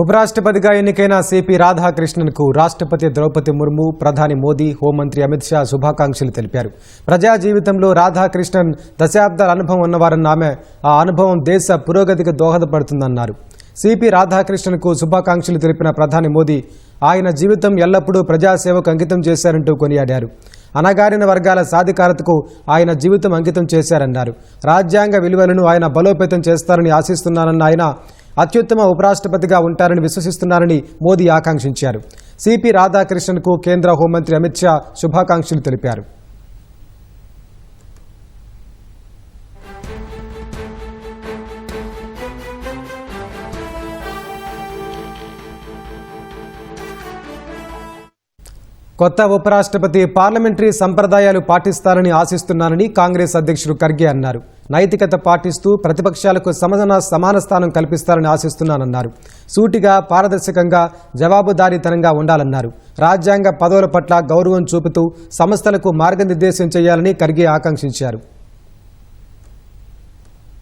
ఉపరాష్ట్రపతిగా ఎన్నికైన సిపి రాధాకృష్ణన్కు రాష్ట్రపతి ద్రౌపది ముర్ము ప్రధాని మోదీ హోంమంత్రి అమిత్ షా శుభాకాంక్షలు తెలిపారు. ప్రజా జీవితంలో రాధాకృష్ణన్ దశాబ్దాల అనుభవం ఉన్నవారన్న ఆమె ఆ అనుభవం దేశ పురోగతికి దోహదపడుతుందన్నారు. సిపి రాధాకృష్ణన్కు శుభాకాంక్షలు తెలిపిన ప్రధాని మోదీ ఆయన జీవితం ఎల్లప్పుడూ ప్రజాసేవకు అంకితం చేశారంటూ కొనియాడారు. అనగారిన వర్గాల సాధికారతకు ఆయన జీవితం అంకితం చేశారన్నారు. రాజ్యాంగ విలువలను ఆయన బలోపేతం చేస్తారని ఆశిస్తున్నానన్న ఆయన అత్యుత్తమ ఉపరాష్ట్రపతిగా ఉంటారని విశ్వసిస్తున్నారని మోదీ ఆకాంక్షించారు. సిపి రాధాకృష్ణన్కు కేంద్ర హోంమంత్రి అమిత్ షా శుభాకాంక్షలు తెలిపారు. కొత్త ఉపరాష్ట్రపతి పార్లమెంటరీ సంప్రదాయాలు పాటిస్తారని ఆశిస్తున్నానని కాంగ్రెస్ అధ్యక్షుడు ఖర్గే అన్నారు. నైతికత పాటిస్తూ ప్రతిపక్షాలకు సమధన సమాన స్థానం కల్పిస్తారని ఆశిస్తున్నానన్నారు. సూటిగా పారదర్శకంగా జవాబుదారీతనంగా ఉండాలన్నారు. రాజ్యాంగ పదవుల పట్ల గౌరవం చూపుతూ సంస్థలకు మార్గనిర్దేశం చేయాలని ఖర్గే ఆకాంక్షించారు.